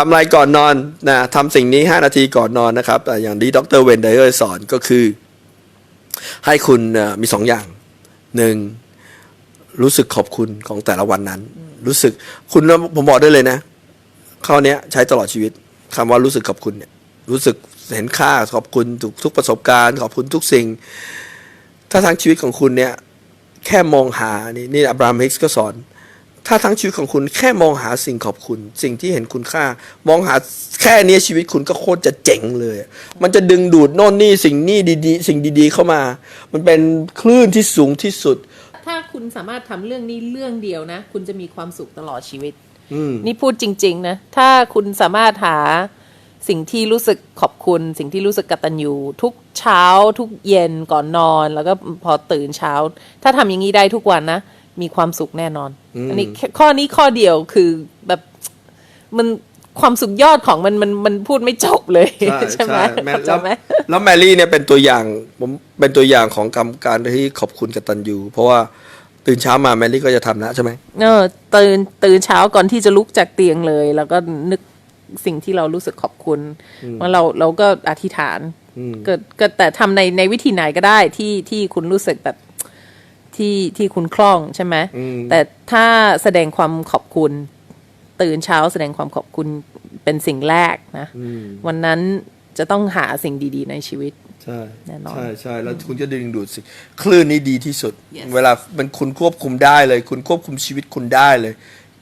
ทำอะไรก่อนนอนนะทำสิ่งนี้ 5 นาทีก่อนนอนนะครับอ่อย่างที่ดรเวนไดเออร์สอนก็คือ ให้คุณมีสองอย่างหนึ่งรู้สึกขอบคุณของแต่ละวันนั้น รู้สึกคุณผมบอกได้เลยนะข้อนี้ใช้ตลอดชีวิตคำว่ารู้สึกขอบคุณเนี่ยรู้สึกเห็นค่าขอบคุณทุกทุกประสบการณ์ ขอบคุณทุกสิ่ง ถ้าทั้งชีวิตของคุณเนี่ยแค่มองหานี่นี่อับรามฮิกส์ก็สอน ถ้าทั้งชีวิตของคุณแค่มองหาสิ่งขอบคุณ สิ่งที่เห็นคุณค่า มองหาแค่เนี้ยชีวิตคุณก็โคตรจะเจ๋งเลย มันจะดึงดูดโน่นนี่สิ่งนี่ดีๆ สิ่งดีๆ เข้ามา มันเป็นคลื่นที่สูงที่สุด ถ้าคุณสามารถทำเรื่องนี้เรื่องเดียวนะ คุณจะมีความสุขตลอดชีวิต อืม นี่พูดจริง ๆ นะ ถ้าคุณสามารถหาสิ่งที่รู้สึกขอบคุณ สิ่งที่รู้สึกกตัญญูทุกเช้า ทุกเย็นก่อนนอน แล้วก็พอตื่นเช้า ถ้าทำอย่างนี้ได้ทุกวันนะ มีความสุขแน่นอน อันนี้แค่ข้อนี้ข้อเดียวคือแบบมันความสุขยอดของมันมันมันพูดไม่จบเลยใช่ไหมแม่เข้าใจแล้วไหมแล้วแมรี่เนี่ยเป็นตัวอย่างผมเป็นตัวอย่างของกรรมการที่ขอบคุณกตัญญูเพราะว่าตื่นเช้ามาแมรี่ก็จะทำนะใช่ไหมเออตื่นตื่นเช้าก่อนที่จะลุกจากเตียงเลย แล้วก็นึกสิ่งที่เรารู้สึกขอบคุณว่าเราเราก็อธิษฐานก็ก็แต่ทำในในวิธีไหนก็ได้ที่ที่คุณรู้สึกแบบ ที่ที่คุณคล่องใช่ไหมแต่ถ้าแสดงความขอบคุณ ตื่นเช้าแสดงความขอบคุณเป็นสิ่งแรกนะวันนั้นจะต้องหาสิ่งดีๆในชีวิตใช่แน่นอนใช่ใช่แล้วคุณจะดึงดูดสิคลื่นนี้ดีที่สุด Yes เวลามันคุณควบคุมได้เลย คุณควบคุมชีวิตคุณได้เลย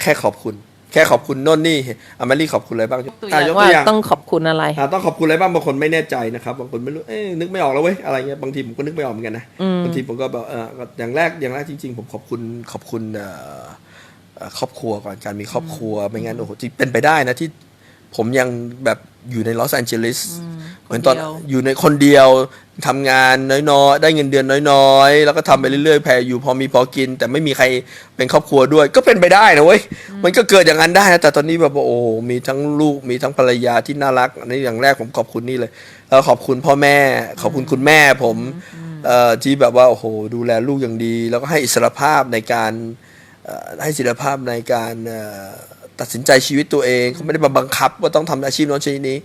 แค่ขอบคุณแค่ขอบคุณโน่นนี่อเมรี่ขอบคุณอะไรบ้างตัวออะย่างยกว่าตัวอย่างต้องขอบคุณอะไร อะต้องขอบคุณอะไรบ้างบางคนไม่แน่ใจนะครับบางคนไม่รู้เอ๊ะนึกไม่ออกแล้วเว้ยอะไรเงี้ยบางทีผมก็นึกไม่ออกเหมือนกันนะบางทีผมก็แบบเอออย่างแรกอย่างแรกจริง ๆ ผมขอบคุณขอบคุณเอ่อเอ่อครอบครัวก่อนการมีครอบครัวไม่งั้นโอ้โหจริงเป็นไปได้นะที่ ผมยังแบบอยู่ในลอสแอนเจลิสเหมือนตอนคนเดียวอยู่ในคนเดียวทำงานน้อยๆ ได้เงินเดือนน้อยๆ แล้วก็ทำไปเรื่อยๆแผ่อยู่พอมีพอกิน แต่ไม่มีใครเป็นครอบครัวด้วย ก็เป็นไปได้นะเว้ย มันก็เกิดอย่างนั้นได้นะแต่ตอนนี้แบบว่าโอ้โหมีทั้งลูกมีทั้งภรรยาที่น่ารักอันนี้อย่างแรกผมขอบคุณนี่เลยแล้วขอบคุณพ่อแม่ ขอบคุณคุณแม่ผมเอ่อที่แบบว่าโอ้โหดูแลลูกอย่างดี แล้วก็ให้อิสรภาพในการเอ่อให้อิสรภาพในการเอ่อ ตัดสินใจชีวิตตัวเองเขาไม่ได้มาบังคับว่าต้องทำอาชีพโน้นอาชีนี้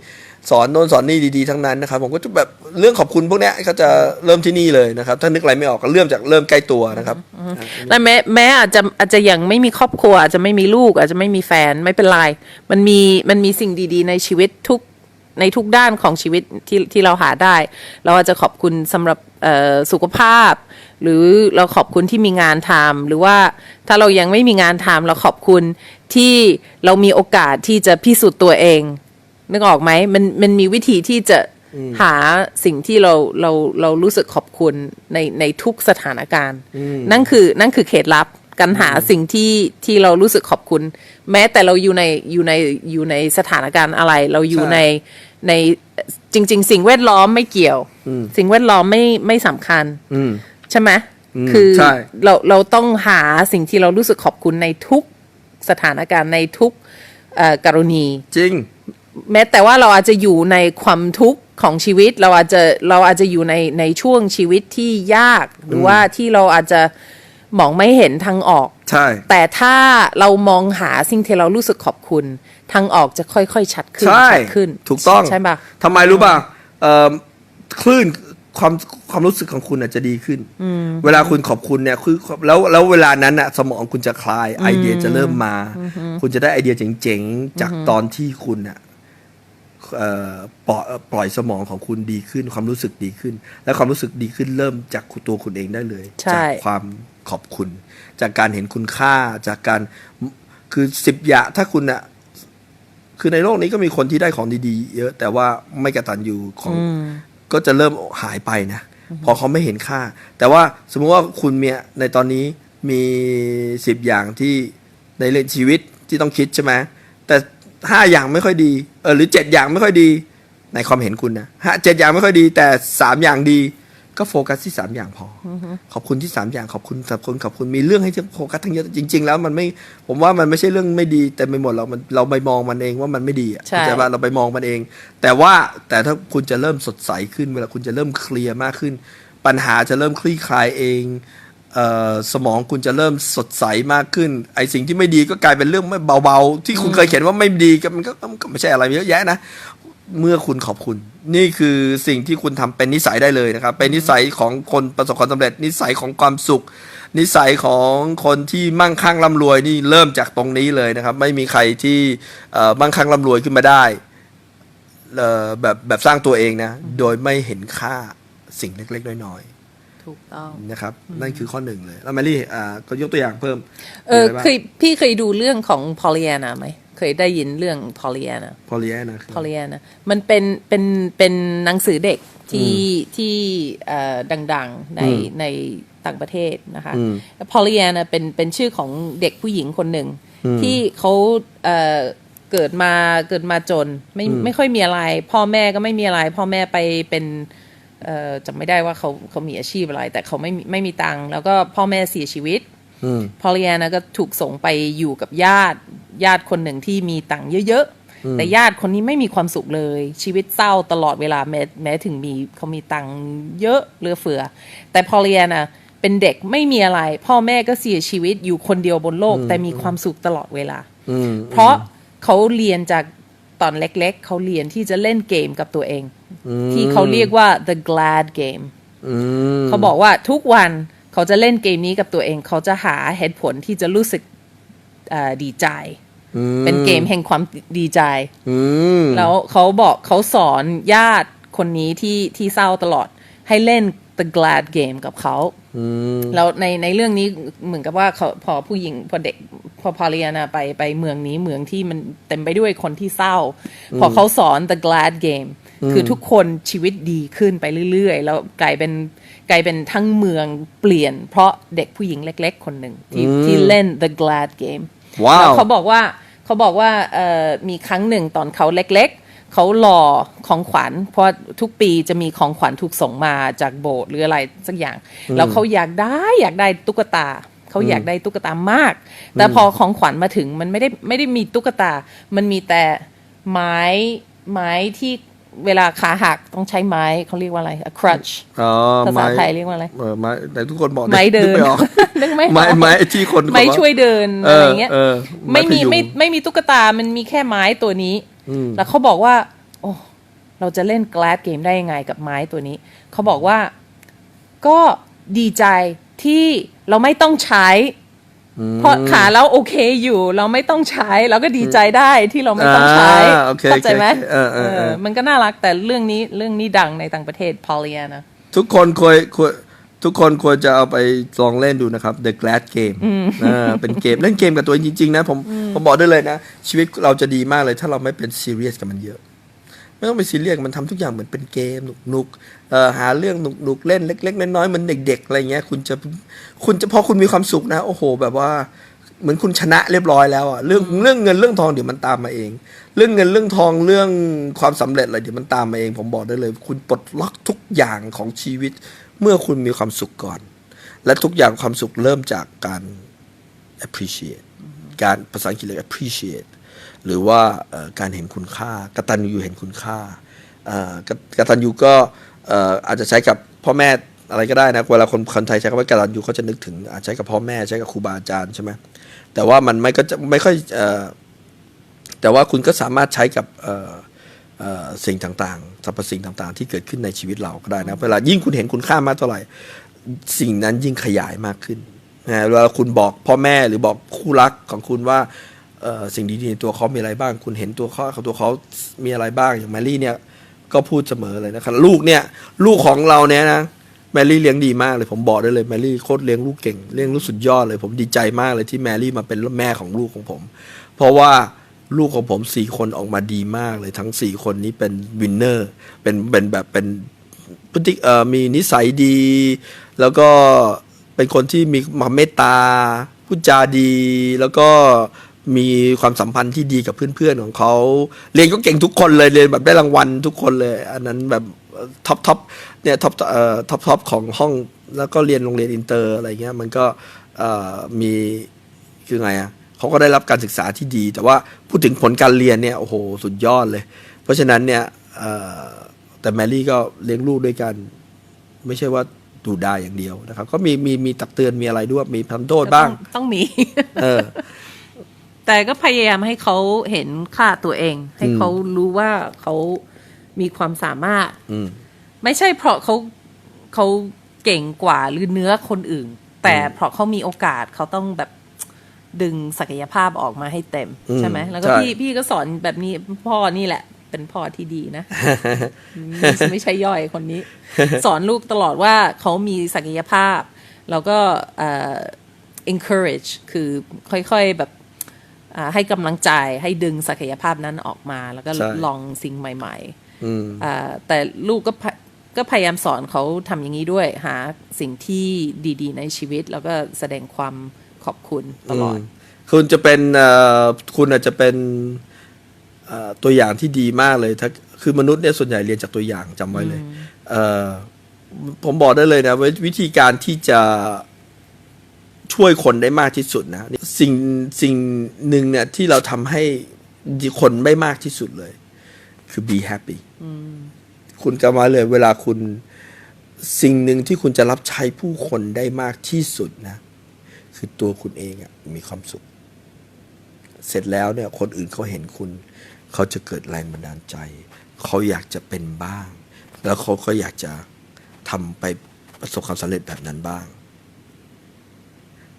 สอนโน้นสอนนี่ดีๆทั้งนั้นนะครับ ผมก็จะแบบเรื่องขอบคุณพวกนี้เขาจะเริ่มที่นี่เลยนะครับ ถ้านึกอะไรไม่ออกก็เริ่มจากเริ่มใกล้ตัวนะครับและแม้แม้อาจจะอาจจะยังไม่มีครอบครัว อาจจะไม่มีลูก อาจจะไม่มีแฟนไม่เป็นไรมันมีมันมีสิ่งดี ๆ ในชีวิตทุก ในทุกด้านของชีวิตที่ที่เราหาได้ เราอาจจะขอบคุณสำหรับเอ่อสุขภาพ หรือเราขอบคุณที่มีงานทำหรือว่าถ้าเรายังไม่มีงานทำเราขอบคุณที่เรามีโอกาสที่จะพิสูจน์ตัวเอง นึกออกไหมมันมันมีวิธีที่จะหาสิ่งที่เราเราเรารู้สึกขอบคุณในในทุกสถานการณ์ นั่นคือนั่นคือเคล็ดลับ การหาสิ่งที่ที่เรารู้สึกขอบคุณ แม้แต่เราอยู่ในอยู่ในอยู่ในสถานการณ์อะไร เราอยู่ใช่ในในจริง ๆ สิ่งแวดล้อมไม่เกี่ยว สิ่งแวดล้อมไม่ไม่สำคัญอืมใช่ไหมอืมคือใช่เราเราต้องหาสิ่งที่เรารู้สึกขอบคุณในทุกสถานการณ์ในทุกเอ่อกรณี จริง แม้แต่ว่าเราอาจจะอยู่ในความทุกข์ของชีวิต เราอาจจะเราอาจจะอยู่ในในช่วงชีวิตที่ยาก หรือว่าที่เราอาจจะ มองไม่เห็นทางออก ใช่ แต่ถ้าเรามองหาสิ่งที่เรารู้สึกขอบคุณ ทางออกจะค่อยๆ ชัดขึ้นใช่ชัดขึ้น ถูกต้องใช่ปะทำไมรู้ป่ะเอ่อคลื่นความความรู้สึกของคุณอาจจะดีขึ้น เวลาคุณขอบคุณเนี่ยคือแล้วแล้วเวลานั้นอะสมองคุณจะคลายไอเดียจะเริ่มมา คุณจะได้ไอเดียเจ๋งๆ จากตอนที่คุณอะเอ่อปล่อยปล่อยสมองของคุณดีขึ้น ความรู้สึกดีขึ้น และความรู้สึกดีขึ้นเริ่มจากตัวคุณเองได้เลยใช่จากความ ขอบคุณ จากการเห็นคุณค่าจากการคือสิบอย่างถ้าคุณอะคือในโลกนี้ก็มีคนที่ได้ของดีๆ เยอะ แต่ว่าไม่กระตันยูของก็จะเริ่มหายไปนะพอเขาไม่เห็นค่า แต่ว่าสมมุติว่าคุณเมียในตอนนี้มีสิบอย่างที่ในเรื่องชีวิตที่ต้องคิดใช่ไหมแต่ห้าอย่างไม่ค่อยดีเออหรือเจ็ดอย่างไม่ค่อยดี ในความเห็นคุณนะห้าเจ็ดอย่างไม่ค่อยดี แต่สามอย่างดี ก็โฟกัสที่สามอย่างพออขอบคุณที่สามอย่างขอบคุณขอบคุณขอบคุณมีเรื่องให้โฟกัสทั้งเยอะจริง ๆ แล้วมันไม่ผมว่ามันไม่ใช่เรื่องไม่ดีแต่ไปหมดเรามันเราไปมองมันเองว่ามันไม่ดีอะใช่เข้าใจป่ะเราไปมองมันเอง แต่ว่าแต่ถ้าคุณจะเริ่มสดใสขึ้น เวลาคุณจะเริ่มเคลียร์มากขึ้น ปัญหาจะเริ่มคลี่คลายเองเอ่อสมองคุณจะเริ่มสดใสมากขึ้น ไอสิ่งที่ไม่ดีก็กลายเป็นเรื่องไม่เบาๆ ที่คุณเคยเขียนว่าไม่ดีก็มันก็ก็ไม่ใช่อะไรเยอะแยะนะ เมื่อคุณขอบคุณ นี่คือสิ่งที่คุณทำเป็นนิสัยได้เลยนะครับ เป็นนิสัยของคนประสบความสำเร็จ นิสัยของความสุข นิสัยของคนที่มั่งคั่งร่ำรวยนี่เริ่มจากตรงนี้เลยนะครับ ไม่มีใครที่เอ่อมั่งคั่งร่ำรวยขึ้นมาได้เอ่อแบบแบบสร้างตัวเองนะ โดยไม่เห็นค่าสิ่งเล็ก ๆ น้อยถูกต้องๆนะครับนั่นคือข้อหนึ่งเลย แล้วแมรี่อ่าก็ยกตัวอย่างเพิ่ม เออมีะไรบ้างเคยพี่เคยดูเรื่องของพอล l ี a นาไหม เคยได้ยินเรื่องพอล l ี a นาพอลีแอนะคือพอล l ี a นามันเป็นเป็นเป็นหนังสือเด็กที่ที่เอ่อดังๆ ในอืมในต่างประเทศนะคะอืมพอล l ี a นาเป็นเป็นชื่อของเด็กผู้หญิงคนหนึ่งอืมที่เขาเอ่อเกิดมาเกิดมาจนไม่ไม่ค่อยมีอะไร พ่อแม่ก็ไม่มีอะไร พ่อแม่ไปเป็นเอ่อจำไม่ได้ว่าเขาเขามีอาชีพอะไร แต่เขาไม่มีไม่มีตังค์แล้วก็พ่อแม่เสียชีวิตอืม พอล l ี a นาก็ถูกส่งไปอยู่กับญาติ ญาติคนหนึ่งที่มีตังค์เยอะๆ แต่ญาติคนนี้ไม่มีความสุขเลย ชีวิตเศร้าตลอดเวลาแม้แม้ถึงมีเขามีตังค์เยอะเหลือเฟือ แต่พอล l ี a นาเป็นเด็กไม่มีอะไร พ่อแม่ก็เสียชีวิตอยู่คนเดียวบนโลก แต่มีความสุขตลอดเวลาอืมเพราะเขาเรียนจากตอนเล็กๆ เขาเรียนที่จะเล่นเกมกับตัวเอง ที่เขาเรียกว่า the glad game อืมเขาบอกว่าทุกวัน เขาจะเล่นเกมนี้กับตัวเอง เขาจะหาเหตุผลที่จะรู้สึกเอ่อดีใจอืมเป็นเกมแห่งความดีใจอืมแล้วเขาบอกเขาสอนญาติคนนี้ที่ที่เศร้าตลอดให้เล่น the glad game กับเขาอืมแล้วในในเรื่องนี้เหมือนกับว่าเขาพอผู้หญิงพอเด็กพอพอเลียนาไปไปเมืองนี้เมืองที่มันเต็มไปด้วยคนที่เศร้า พอเขาสอน the glad game คือทุกคนชีวิตดีขึ้นไปเรื่อยๆ แล้วกลายเป็นกลายเป็นทั้งเมืองเปลี่ยน เพราะเด็กผู้หญิงเล็ก ๆ คนหนึ่งที่ที่เล่น the glad game ว้าแล้ววเขาบอกว่าเขาบอกว่าเอ่อมีครั้งหนึ่งตอนเขาเล็กๆ เขาหล่อของขวัญเพราะทุกปีจะมีของขวัญถูกส่งมาจากโบสถ์หรืออะไรสักอย่าง แล้วเขาอยากได้อยากได้ตุ๊กตา เขาอยากได้ตุ๊กตามาก แต่พอของขวัญมาถึงมันไม่ได้ไม่ได้มีตุ๊กตา มันมีแต่ไม้ไม้ที่เวลาขาหักต้องใช้ไม้เขาเรียกว่าอะไร a crutch อ๋อภาษาไทยเรียกว่าอะไรเออไม้แต่ทุกคนบอกไม้เดินกไม่ออกนึกไม่ออกไม้ไม้ที่คนไม้ช่วยเดินเออะไรอเงี้ยเออไม่มีพยุงไม่ไม่มีตุ๊กตา มันมีแค่ไม้ตัวนี้อืม แล้วเขาบอกว่า โอ้เราจะเล่น glad game ได้ยังไงกับไม้ตัวนี้ เขาบอกว่าก็ดีใจที่เราไม่ต้องใช้ เพราะขาเราโอเคอยู่ เราไม่ต้องใช้ เราก็ดีใจได้ที่เราไม่ต้องใช้อ่าโอเคเข้าใจไหมโอเคเออเออเออมันก็น่ารักแต่เรื่องนี้เรื่องนี้ดังในต่างประเทศพอล l ี a นะทุกคนควรควรทุกคนควรจะเอาไปลองเล่นดูนะครับ The Glad Game อ่าเป็นเกมเล่นเกมกับตัวเองจริง ๆ นะ ผม ผมบอกได้เลยนะ ชีวิตเราจะดีมากเลย ถ้าเราไม่เป็นซีเรียสกับมันเยอะ ไม่ต้องไปซีเรียสมันทำทุกอย่างเหมือนเป็นเกมหนุกๆเอ่อหาเรื่องหนุกๆเล่นเล็ก ๆ น้อยๆเหมือนเด็ก ๆ อะไรเงี้ย คุณจะคุณจะพอคุณมีความสุขนะ โอ้โห แบบว่าเหมือนคุณชนะเรียบร้อยแล้วอะเรื่องเรื่องเงินเรื่องทองเดี๋ยวมันตามมาเอง เรื่องเงินเรื่องทองเรื่องความสำเร็จอะไรเดี๋ยวมันตามมาเอง ผมบอกได้เลย คุณปลดล็อกทุกอย่างของชีวิต เมื่อคุณมีความสุขก่อน และทุกอย่างความสุขเริ่มจากการ appreciate การภาษาอังกฤษเรียก appreciate หรือว่าการเห็นคุณค่ากตัญญูเห็นคุณค่ากตัญญูก็อาจจะใช้กับพ่อแม่อะไรก็ได้นะเวลาคนคนไทยใช้คำว่ากตัญญูเขาจะนึกถึงอาจใช้กับพ่อแม่ใช้กับครูบาอาจารย์ใช่ไหมแต่ว่ามันไม่ก็จะไม่ค่อยอแต่ว่าคุณก็สามารถใช้กับสิ่งต่างๆสรรพสิ่งต่างๆ ที่เกิดขึ้นในชีวิตเราก็ได้นะเวลายิ่งคุณเห็นคุณค่ามากเท่าไหร่ สิ่งนั้นยิ่งขยายมากขึ้น นะเวลาคุณบอกพ่อแม่หรือบอกคู่รักของคุณว่าสิ่งดีๆในตัวเขามีอะไรบ้าง คุณเห็นตัวเขาของตัวเขามีอะไรบ้างอย่างแมรี่เนี่ยก็พูดเสมอเลยนะครับลูกเนี่ยลูกของเราเนี่ยนะแมรี่เลี้ยงดีมากเลยผมบอกได้เลยแมรี่โคตรเลี้ยงลูกเก่งเลี้ยงลูกสุดยอดเลย ผมดีใจมากเลยที่แมรี่มาเป็นแม่ของลูกของผม เพราะว่าลูกของผมสี่คนออกมาดีมากเลยทั้งสี่คนนี้เป็นวินเนอร์เป็นเป็นแบบเป็นพฤติเอ่อมีนิสัยดี แล้วก็ เป็นคนที่มีความเมตตาพูดจาดีแล้วก็มีความสัมพันธ์ที่ดีกับเพื่อนๆของเขา เรียนก็เก่งทุกคนเลยเรียนแบบได้รางวัลทุกคนเลย อันนั้นแบบท็อปท็อปเนี่ยท็อปเอ่อท็อปท็อปของห้องแล้วก็เรียนโรงเรียนอินเตอร์อะไรเงี้ยมันก็เอ่อมีคือไงอะเขาก็ได้รับการศึกษาที่ดี แต่ว่าพูดถึงผลการเรียนเนี่ยโอ้โหสุดยอดเลย เพราะฉะนั้นเนี่ยเอ่อแต่แมรี่ก็เลี้ยงลูกด้วยกัน ไม่ใช่ว่า ดูได้อย่างเดียวนะครับ ก็มีมีมีตักเตือนมีอะไรด้วยมีทำโทษบ้าง ต้องต้องมี เออ แต่ก็พยายามให้เขาเห็นค่าตัวเอง ให้เขารู้ว่าเขามีความสามารถ อืม ไม่ใช่เพราะเขาเขาเก่งกว่าหรือเนื้อคนอื่น แต่เพราะเขามีโอกาสเขาต้องแบบดึงศักยภาพออกมาให้เต็ม อืมใช่ไหมแล้วก็ใช่ พี่พี่ก็สอนแบบนี้พ่อนี่แหละ เป็นพ่อที่ดีนะไม่ไม่ใช่ย่อยคนนี้ สอนลูกตลอดว่าเขามีศักยภาพ แล้วก็เอ่อ encourage คือค่อยๆแบบอ่าให้กำลังใจให้ดึงศักยภาพนั้นออกมา แล้วก็ใช่ลองสิ่งใหม่ๆอืมอ่าแต่ลูกก็พะก็พยายามสอนเขาทำอย่างนี้ด้วย หาสิ่งที่ดี ๆ ในชีวิต แล้วก็แสดงความขอบคุณตลอดมคุณจะเป็นเอ่อคุณอาจจะเป็นเอ่อ ตัวอย่างที่ดีมากเลยถ้าคือมนุษย์เนี่ยส่วนใหญ่เรียนจากตัวอย่างจำไว้เลยเอ่อผมบอกได้เลยนะว่าวิธีการที่จะช่วยคนได้มากที่สุดนะสิ่งสิ่งหนึ่งเนี่ยที่เราทำให้คนไม่มากที่สุดเลย คือ be happy คุณจำไว้เลยเวลาคุณสิ่งหนึ่งที่คุณจะรับใช้ผู้คนได้มากที่สุดนะ คือตัวคุณเองอะมีความสุข เสร็จแล้วเนี่ย คนอื่นเขาเห็นคุณ เขาจะเกิดแรงบันดาลใจ เขาอยากจะเป็นบ้าง แล้วเขาก็อยากจะทำไปประสบความสำเร็จแบบนั้นบ้าง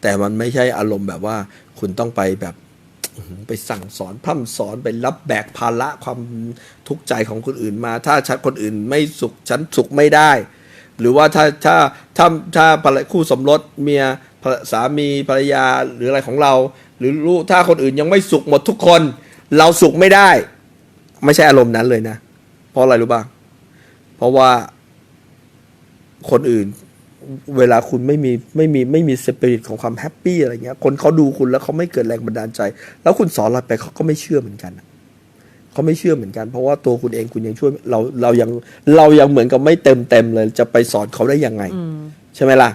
แต่มันไม่ใช่อารมณ์แบบว่า คุณต้องไปแบบไปสั่งสอนพร่ำสอนไปรับแบกภาระความทุกข์ใจของคนอื่นมา ถ้าฉันคนอื่นไม่สุขฉันสุขไม่ได้ หรือว่าถ้าถ้าถ้าถ้าภรรคู่สมรสเมียสามีภรรยาหรืออะไรของเรา หรือลูกถ้าคนอื่นยังไม่สุขหมดทุกคน เราสุขไม่ได้ ไม่ใช่อารมณ์นั้นเลยนะ เพราะอะไรรู้บ้าง เพราะว่าคนอื่น เวลาคุณไม่มีไม่มีไม่มีสปิริตของความแฮปปี้อะไรเงี้ย คนเขาดูคุณแล้วเขาไม่เกิดแรงบันดาลใจ แล้วคุณสอนอะไรไปเขาก็ไม่เชื่อเหมือนกันอะเขาไม่เชื่อเหมือนกัน เพราะว่าตัวคุณเองคุณยังช่วยเราเรายังเรายังเหมือนกับไม่เต็มเต็มเลย จะไปสอนเขาได้ยังไง ใช่ไหมล่ะ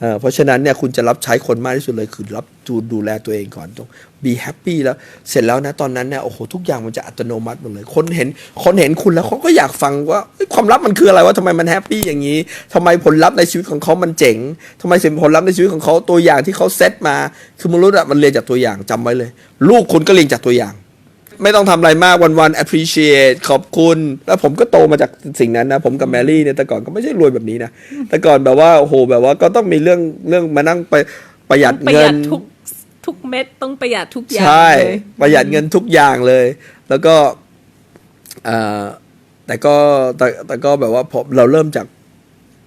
เอ่อเพราะฉะนั้นเนี่ยคุณจะรับใช้คนมากที่สุดเลยคือรับ ดูดูแลตัวเองก่อนต้อง be happy แล้วเสร็จแล้วนะตอนนั้นเนี่ยโอ้โหทุกอย่างมันจะอัตโนมัติหมดเลย คนเห็นคนเห็นคุณแล้วเขาก็อยากฟังว่าความลับมันคืออะไรว่าทำไมมันแฮปปี้อย่างนี้ทำไมผลลัพธ์ในชีวิตของเขามันเจ๋งทำไมสิ่งผลลัพธ์ในชีวิตของเขาตัวอย่างที่เขาเซตมา คือมนุษย์อะมันเรียนจากตัวอย่างจำไว้เลย ลูกคุณก็เรียนจากตัวอย่างไม่ต้องทำอะไรมากวัน ๆ appreciate ขอบคุณ แล้วผมก็โตมาจากสิ่งนั้นนะ ผมกับแมรี่เนี่ยแต่ก่อนก็ไม่ใช่รวยแบบนี้นะ แต่ก่อนแบบว่าโอ้โหแบบว่าก็ต้องมีเรื่องเรื่องมานั่งไปประหยัดเงินทุก ทุกเม็ดต้องประหยัดทุกอย่างใช่เลยประหยัดเงินทุกอย่างเลย แล้วก็เอ่อแต่ก็แต่แต่ก็แบบว่าพอเราเริ่มจาก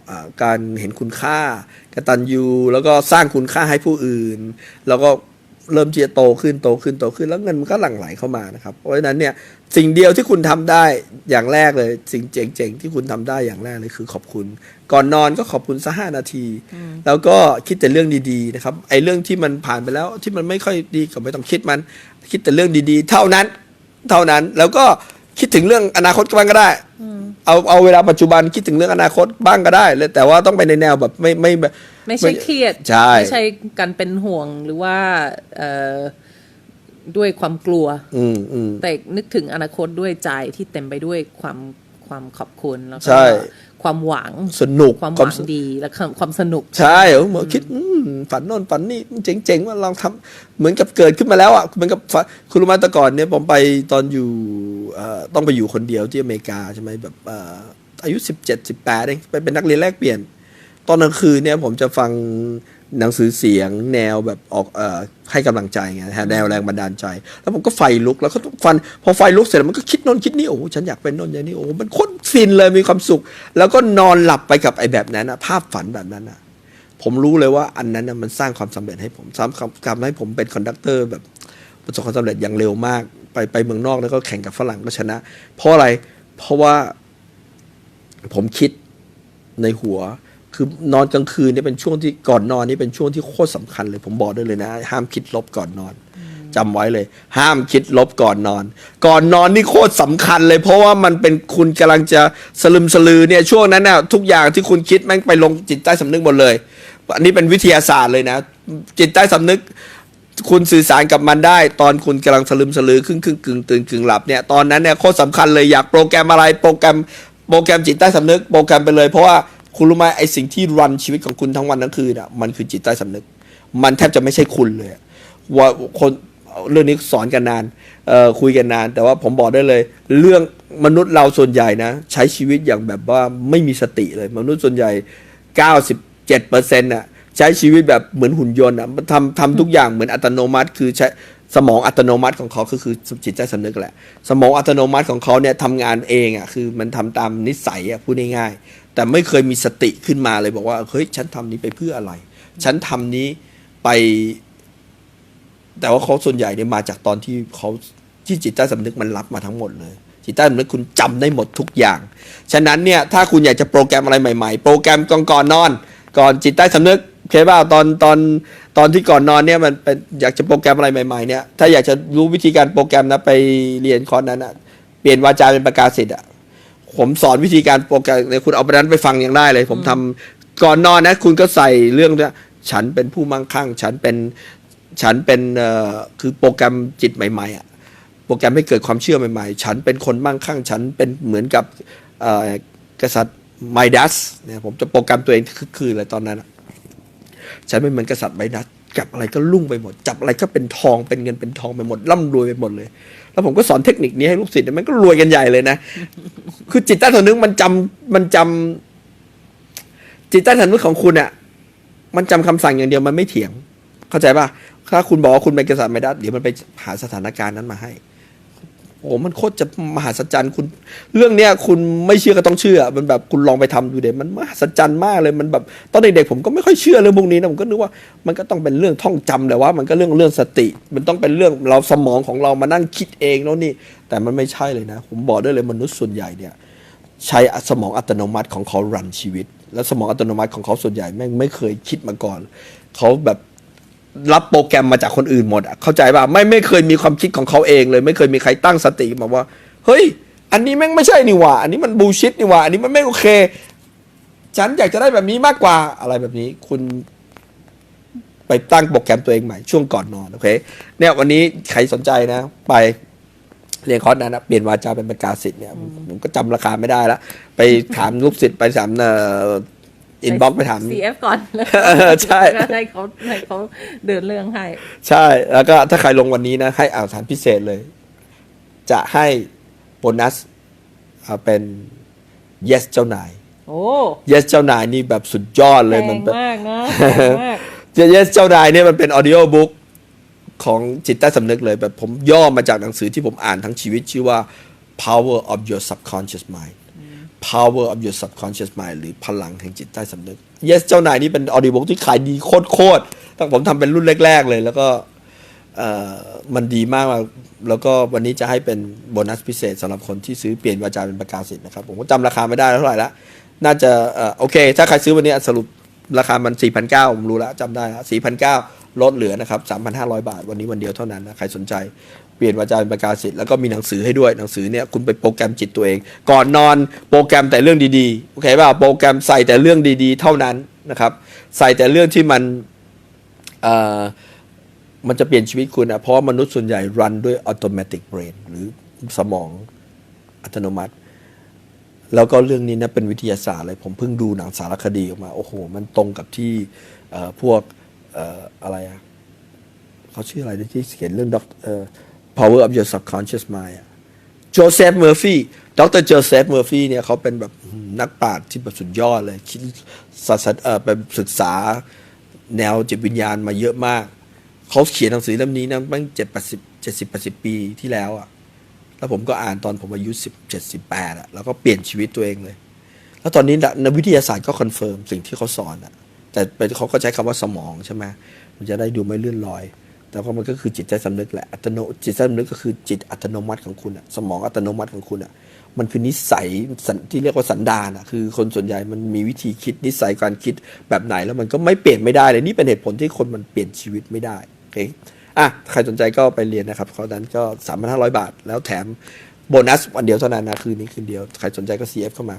อ่าการเห็นคุณค่ากตัญญูแล้วก็สร้างคุณค่าให้ผู้อื่น แล้วก็ เริ่มที่จะโตขึ้นโตขึ้นโตขึ้นแล้วเงินมันก็หลั่งไหลเข้ามานะครับ เพราะฉะนั้นเนี่ยสิ่งเดียวที่คุณทำได้อย่างแรกเลย สิ่งเจ๋งๆที่คุณทำได้อย่างแรกเลยคือขอบคุณ ก่อนนอนก็ขอบคุณสักห้านาที แล้วก็คิดแต่เรื่องดีๆนะครับไอ้เรื่องที่มันผ่านไปแล้วที่มันไม่ค่อยดีก็ไม่ต้องคิดมัน คิดแต่เรื่องดีๆ เท่านั้น เท่านั้นแล้วก็คิดถึงเรื่องอนาคตบ้างก็ได้เอาเอาเวลาปัจจุบันคิดถึงเรื่องอนาคตบ้างก็ได้เลยแต่ว่าต้องไปในแนวแบบไม่ไม่แบบ ไม่ใช่เครียดใช่ไม่ใช่การเป็นห่วงหรือว่าเอ่อด้วยความกลัวอืมอืมแต่นึกถึงอนาคตด้วยใจที่เต็มไปด้วยความความขอบคุณแล้วก็ใช่ความหวังสนุกความหความวังสนุกดีและความความสนุก ใช่เออเหมือนคิดอืมฝันโน่นฝันนี่เจ๋งๆว่าลองทำเหมือนกับเกิดขึ้นมาแล้วอะเหมือนกับฝันคุณรู้ไหมแต่ก่อนเนี่ยผมไปตอนอยู่เอ่อต้องไปอยู่คนเดียวที่อเมริกาใช่ไหมแบบเอ่ออายุสิบเจ็ดสิบแปดเองไปเป็นนักเรียนแลกเปลี่ยน ตอนกลางคืนเนี่ยผมจะฟังหนังสือเสียงแนวแบบออกเอ่อให้กำลังใจไงแนวแรงบันดาลใจ แล้วผมก็ไฟลุกแล้วก็ฟันพอไฟลุกเสร็จมันก็คิดนนคิดนี่โอ้ฉันอยากเป็นนนอย่างนี้โอ้มันโคตรฟินเลยมีความสุข แล้วก็นอนหลับไปกับไอ้แบบนั้นนะภาพฝันแบบนั้นนะผมรู้เลยว่าอันนั้นนะมันสร้างความสำเร็จให้ผมซ้ำทำให้ผมเป็นคอนดักเตอร์แบบประสบความสำเร็จอย่างเร็วมาก ไปไปเมืองนอกแล้วก็แข่งกับฝรั่งก็ชนะ เพราะอะไรเพราะว่าผมคิดในหัว คือนอนกลางคืนเนี่ยเป็นช่วงที่ก่อนนอนนี่เป็นช่วงที่โคตรสำคัญเลย ผมบอกได้เลยนะ ห้ามคิดลบก่อนนอนจำไว้เลย ห้ามคิดลบก่อนนอน ก่อนนอนนี่โคตรสำคัญเลย เพราะว่ามันเป็นคุณกำลังจะสลึมสลือเนี่ยช่วงนั้นน่ะทุกอย่างที่คุณคิดแม่งไปลงจิตใต้สำนึกหมดเลยอันนี้เป็นวิทยาศาสตร์เลยนะ จิตใต้สำนึกคุณสื่อสารกับมันได้ ตอนคุณกำลังสลึมสลือครึ่งครึ่งกึ่งตื่นกึ่งหลับเนี่ยตอนนั้นเนี่ยโคตรสำคัญเลยอยากโปรแกรมอะไรโปรแกรมโปรแกรมจิตใต้สำนึกโปรแกรมไปเลยเพราะว่า คุณรู้ไหมไอสิ่งที่รันชีวิตของคุณทั้งวันทั้งคืนอะมันคือจิตใต้สำนึก มันแทบจะไม่ใช่คุณเลยว่าคนเรื่องนี้สอนกันนานคุยกันนาน แต่ว่าผมบอกได้เลย เรื่องมนุษย์เราส่วนใหญ่นะ ใช้ชีวิตอย่างแบบว่าไม่มีสติเลย มนุษย์ส่วนใหญ่ 97เปอร์เซ็นต์่ะใช้ชีวิตแบบเหมือนหุ่นยนต์อะทำทำทุกอย่างเหมือนอัตโนมัติ คือใช้สมองอัตโนมัติของเขาก็คือจิตใจสำนึกแหละ สมองอัตโนมัติของเขาเนี่ยทำงานเองอะคือมันทำตามนิสัยอะพูดง่ายๆ แต่ไม่เคยมีสติขึ้นมาเลยบอกว่าเฮ้ยฉันทำนี้ไปเพื่ออะไร ฉันทำนี้ไป แต่ว่าเขาส่วนใหญ่เนี่ยมาจากตอนที่เขาที่จิตใต้สำนึกมันรับมาทั้งหมดเลย จิตใต้สำนึกคุณจำได้หมดทุกอย่าง ฉะนั้นเนี่ยถ้าคุณอยากจะโปรแกรมอะไรใหม่ๆ โปรแกรมก่อนก่อนนอน ก่อนจิตใต้สำนึกเคป่ะตอนตอนตอนที่ก่อนนอนเนี่ยมันเป็นอยากจะโปรแกรมอะไรใหม่ๆเนี่ยถ้าอยากจะรู้วิธีการโปรแกรมนะไปเรียนคอร์สนั้นอะเปลี่ยนวาจาเป็นประกาศสิทธิ์อะ ผมสอนวิธีการโปรแกรมเนี่ยคุณเอาไปนั้นไปฟังยังได้เลย ผมทำก่อนนอนนะ คุณก็ใส่เรื่องเนี่ยฉันเป็นผู้มั่งคั่ง ฉันเป็นฉันเป็นเอ่อคือโปรแกรมจิตใหม่ๆอะโปรแกรมให้เกิดความเชื่อใหม่ๆ ฉันเป็นคนมั่งคั่ง ฉันเป็นเหมือนกับเอ่อกษัตริย์ไมดัสเนี่ยผมจะโปรแกรมตัวเองคือคืออะไรตอนนั้นอะฉันเป็นเหมือนกษัตริย์ไมดัส จับอะไรก็รุ่งไปหมด จับอะไรก็เป็นทองเป็นเงินเป็นทองไปหมดร่ำรวยไปหมดเลย แล้วผมก็สอนเทคนิคนี้ให้ลูกศิษย์มันก็รวยกันใหญ่เลยนะ คือจิตใต้สำนึกมันจำมันจำจิตใต้สำนึกของคุณอะมันจำคำสั่งอย่างเดียวมันไม่เถียง เข้าใจป่ะถ้าคุณบอกว่าคุณเป็นกษัตริย์ไม่ได้เดี๋ยวมันไปหาสถานการณ์นั้นมาให้ โอ้มันโคตรจะมหัศจรรย์คุณ เรื่องเนี้ยคุณไม่เชื่อก็ต้องเชื่อ มันแบบคุณลองไปทำดูเดี๋ยวมันมหัศจรรย์มากเลยมันแบบตอนเด็กๆผมก็ไม่ค่อยเชื่อเรื่องพวกนี้นะผมก็นึกว่ามันก็ต้องเป็นเรื่องท่องจำแต่ว่า มันก็เรื่องเรื่องสติ มันต้องเป็นเรื่องเราสมองของเรามานั่งคิดเองแล้วนี่ แต่มันไม่ใช่เลยนะ ผมบอกได้เลยมนุษย์ส่วนใหญ่เนี่ยใช้สมองอัตโนมัติของเขารันชีวิต แล้วสมองอัตโนมัติของเขาส่วนใหญ่แม่งไม่เคยคิดมาก่อนเขาแบบ รับโปรแกรมมาจากคนอื่นหมดอะเข้าใจป่ะไม่ไม่เคยมีความคิดของเขาเองเลย ไม่เคยมีใครตั้งสติมาว่า เฮ้ย อันนี้แม่งไม่ใช่นี่หว่า อันนี้มันบูชิดนี่หว่า อันนี้มันไม่โอเค ฉันอยากจะได้แบบนี้มากกว่าอะไรแบบนี้ คุณ ไปตั้งโปรแกรมตัวเองใหม่ช่วงก่อนนอนโอเค เนี่ยวันนี้ใครสนใจนะ ไปเรียนคอร์สนั้นนะเปลี่ยนวาจาเป็นประกาศสิทธิ์เนี่ยผมก็จำราคาไม่ได้ล้วไปถามลูกศิษย์ไปถามเอ่อินบ็อกไปถาม CF ก่อนแล้วเออใช่ให้เขาให้เขาเดินเรื่องให้ ใช่ แล้วก็ถ้าใครลงวันนี้นะ ให้อ่านฐานพิเศษเลย จะให้โบนัสอ่าเป็น yes เจ้านาย โอ้ yes เจ้านายนี่แบบสุดยอดเลยแพมันงเป็น มากนะแพงมาก yes เจ้านายเนี่ยมันเป็นออดิโอบุ๊กของจิตใต้สำนึกเลยแบบผมย่อมาจากหนังสือที่ผมอ่านทั้งชีวิตชื่อว่า power of your subconscious mind power of your subconscious mind หรือพลังแห่งจิตใต้สำนึก yes เจ้านายนี่เป็นออดิโอบุ๊กที่ขายดีโคตรๆตั้งผมทำเป็นรุ่นแรก ๆ เลย แล้วก็มันดีมาก แล้วก็วันนี้จะให้เป็นโบนัสพิเศษสำหรับคนที่ซื้อเปลี่ยนวาจาเป็นประกาศสิทธิ์นะครับ ผมก็จำราคาไม่ได้เท่าไหร่ละน่าจะอโอเค ถ้าใครซื้อวันนี้สรุปราคามัน 4,900ผมรู้แล้วจำได้ล้ว4,900ลดเหลือนะครับ 3,500 บาท วันนี้วันเดียวเท่านั้นนะใครสนใจ ปลี่ยนวาจาเป็นประกาศสิทธิ์แล้วก็มีหนังสือให้ด้วยหนังสือเนี่ยคุณไปโปรแกรมจิตตัวเอง ก่อนนอนโปรแกรมแต่เรื่องดีๆโอเคป่ะโปรแกรมใส่แต่เรื่องดีๆ เท่านั้นนะครับ ใส่แต่เรื่องที่มันเอ่อมันจะเปลี่ยนชีวิตคุณนะเพราะมนุษย์ส่วนใหญ่รันด้วยอัตโนมัติ brain หรือสมองอัตโนมัติ แล้วก็เรื่องนี้นะเป็นวิทยาศาสตร์เลย ผมเพิ่งดูหนังสารคดีออกมา โอ้โห มันตรงกับที่พวกอออะไรอะเขาชื่ออะไรที่เขียนเรื่องด็อกเอ่อ power of your subconscious mind อะโจเซฟเมอร์ฟี่ดรโจเซฟเมอร์ฟี่เนี่ยเขาเป็นแบบนักปราชญ์ที่แบบสุดยอดเลยคิดศาสตร์เออไปศึกษาแนวจิตวิญญาณมาเยอะมาก เขาเขียนหนังสือเล่มนี้นะตั้งเจ็ดแปดสิบเจ็ดสิบแปดสิบปีที่แล้วอะแล้วผมก็อ่านตอนผมอายุสิบเจ็ดสิบแปดอะแล้วก็เปลี่ยนชีวิตตัวเองเลย แล้วตอนนี้นักวิทยาศาสตร์ก็คอนเฟิร์มสิ่งที่เขาสอนอะแต่เป็นเขาก็ใช้คำว่าสมองใช่ไหมมันจะได้ดูไม่เลื่อนลอย แต่ว่ามันก็คือจิตใจสำนึกแหละอัตโนจิตใจสำนึกก็คือจิตอัตโนมัติของคุณอะสมองอัตโนมัติของคุณอะมันคือนิสัยสันที่เรียกว่าสันดานอะคือคนส่วนใหญ่มันมีวิธีคิดนิสัยการคิดแบบไหนแล้วมันก็ไม่เปลี่ยนไม่ได้เลยนี่เป็นเหตุผลที่คนมันเปลี่ยนชีวิตไม่ได้โอเคอะใครสนใจก็ไปเรียนนะครับเขานั้นก็3,500 บาท แล้วแถมโบนัสวันเดียวเท่านั้นนะคืนนี้คืนเดียวใครสนใจก็ CF เข้ามา